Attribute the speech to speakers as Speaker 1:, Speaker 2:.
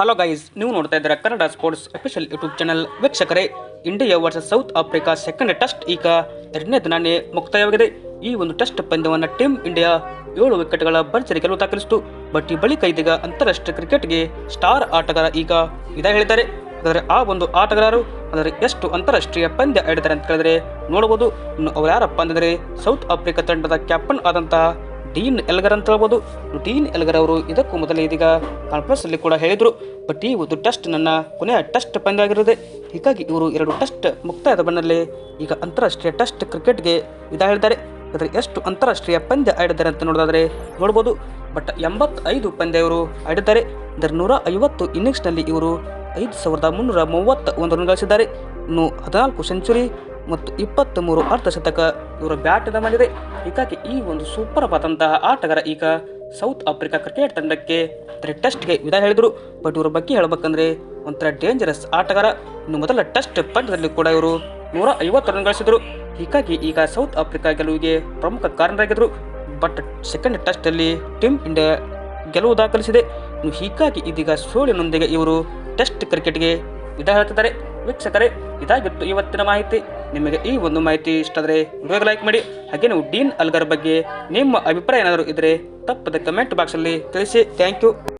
Speaker 1: Hello guys ನೀವು ನೋಡ್ತಾ ಇದ್ದೀರಾ Kannada sports official YouTube channel ವೀಕ್ಷಕರೇ India versus South Africa second test ಈಗ ಎರಡನೇ ದಿನಾನೇ ಮುಕ್ತಾಯವಾಗಿದೆ. ಈ ಒಂದು ಟೆಸ್ಟ್ ಪಂದ್ಯವನ್ನು ಟೀಮ್ ಇಂಡಿಯಾ ಏಳು ವಿಕೆಟ್ಗಳ ಭರ್ಜರಿ ಗೆಲುವು ದಾಖಲಿಸಿತು. ಬಟ್ ಈ ಬಳಿಕ ಇದೀಗ ಅಂತಾರಾಷ್ಟ್ರೀಯ ಕ್ರಿಕೆಟ್ಗೆ ಸ್ಟಾರ್ ಆಟಗಾರ ಈಗ ಇದ ಹೇಳಿದ್ದಾರೆ. ಆದರೆ ಆ ಒಂದು ಆಟಗಾರರು ಅಂದರೆ ಎಷ್ಟು ಅಂತಾರಾಷ್ಟ್ರೀಯ ಪಂದ್ಯ ಆಡಿದ್ದಾರೆ ಅಂತ ಹೇಳಿದ್ರೆ ನೋಡಬಹುದು. ಇನ್ನು ಅವ್ರು ಯಾರಪ್ಪ ಅಂದರೆ ಸೌತ್ ಆಫ್ರಿಕಾ ತಂಡದ ಕ್ಯಾಪ್ಟನ್ ಆದಂತಹ ಡೀನ್ ಎಲ್ಗರ್ ಅಂತ ಹೇಳ್ಬೋದು. ಡೀನ್ ಎಲ್ಗರ್ ಅವರು ಇದಕ್ಕೂ ಮೊದಲೇ ಇದೀಗ ಕಾನ್ಫರೆನ್ಸ್ ಅಲ್ಲಿ ಕೂಡ ಹೇಳಿದರು. ಬಟ್ ಈ ಒಂದು ಟೆಸ್ಟ್ ನನ್ನ ಕೊನೆಯ ಟೆಸ್ಟ್ ಪಂದ್ಯ ಆಗಿರುತ್ತದೆ ಹೀಗಾಗಿ ಇವರು ಎರಡು ಟೆಸ್ಟ್ ಮುಕ್ತಾಯದ ಬಣ್ಣದಲ್ಲಿ ಈಗ ಅಂತಾರಾಷ್ಟ್ರೀಯ ಟೆಸ್ಟ್ ಕ್ರಿಕೆಟ್ಗೆ ಇದ ಹೇಳಿದ್ದಾರೆ. ಆದರೆ ಎಷ್ಟು ಅಂತಾರಾಷ್ಟ್ರೀಯ ಪಂದ್ಯ ಆಡಿದ್ದಾರೆ ಅಂತ ನೋಡೋದಾದ್ರೆ ನೋಡ್ಬೋದು. ಬಟ್ ಎಂಬತ್ತೈದು ಪಂದ್ಯ ಇವರು ಆಡಿದ್ದಾರೆ. ಅಂದರೆ ನೂರ ಐವತ್ತು ಇನ್ನಿಂಗ್ಸ್ನಲ್ಲಿ ಇವರು ಐದು ಸಾವಿರದ ಮುನ್ನೂರ ಮೂವತ್ತ ಒಂದು ರನ್ ಗಳಿಸಿದ್ದಾರೆ. ಇನ್ನು ಹದಿನಾಲ್ಕು ಸೆಂಚುರಿ ಮತ್ತು ಇಪ್ಪತ್ತ ಮೂರು ಅರ್ಧಶತಕ ಇವರ ಬ್ಯಾಟಿಂದ ಮಾಡಿದೆ. ಹೀಗಾಗಿ ಈ ಒಂದು ಸೂಪರ್ ಆದಂತಹ ಆಟಗಾರ ಈಗ ಸೌತ್ ಆಫ್ರಿಕಾ ಕ್ರಿಕೆಟ್ ತಂಡಕ್ಕೆ ಟೆಸ್ಟ್ಗೆ ವಿಧ ಹೇಳಿದರು. ಬಟ್ ಇವರ ಬಗ್ಗೆ ಹೇಳಬೇಕಂದ್ರೆ ಒಂಥರ ಡೇಂಜರಸ್ ಆಟಗಾರ. ಇನ್ನು ಮೊದಲ ಟೆಸ್ಟ್ ಪಂದ್ಯದಲ್ಲಿ ಕೂಡ ಇವರು ನೂರ ಐವತ್ತು ರನ್ ಗಳಿಸಿದರು. ಹೀಗಾಗಿ ಈಗ ಸೌತ್ ಆಫ್ರಿಕಾ ಗೆಲುವಿಗೆ ಪ್ರಮುಖ ಕಾರಣರಾಗಿದ್ದರು ಬಟ್ ಸೆಕೆಂಡ್ ಟೆಸ್ಟಲ್ಲಿ ಟೀಮ್ ಇಂಡಿಯಾ ಗೆಲುವು ದಾಖಲಿಸಿದೆ. ಇನ್ನು ಹೀಗಾಗಿ ಇದೀಗ ಸೋಲಿನೊಂದಿಗೆ ಇವರು ಟೆಸ್ಟ್ ಕ್ರಿಕೆಟ್ಗೆ ವಿಧ ಹೇಳ್ತಿದ್ದಾರೆ. ವೀಕ್ಷಕರೇ, ಇದಾಗಿತ್ತು ಇವತ್ತಿನ ಮಾಹಿತಿ. ನಿಮಗೆ ಈ ಒಂದು ಮಾಹಿತಿ ಇಷ್ಟ ಆದರೆ ವಿಡಿಯೋಗೆ ಲೈಕ್ ಮಾಡಿ ಹಾಗೆ ನೀವು ಡೀನ್ ಅಲ್ಗರ್ ಬಗ್ಗೆ ನಿಮ್ಮ ಅಭಿಪ್ರಾಯ ಏನಾದರೂ ಇದ್ದರೆ ತಪ್ಪದೆ ಕಮೆಂಟ್ ಬಾಕ್ಸಲ್ಲಿ ತಿಳಿಸಿ. Thank you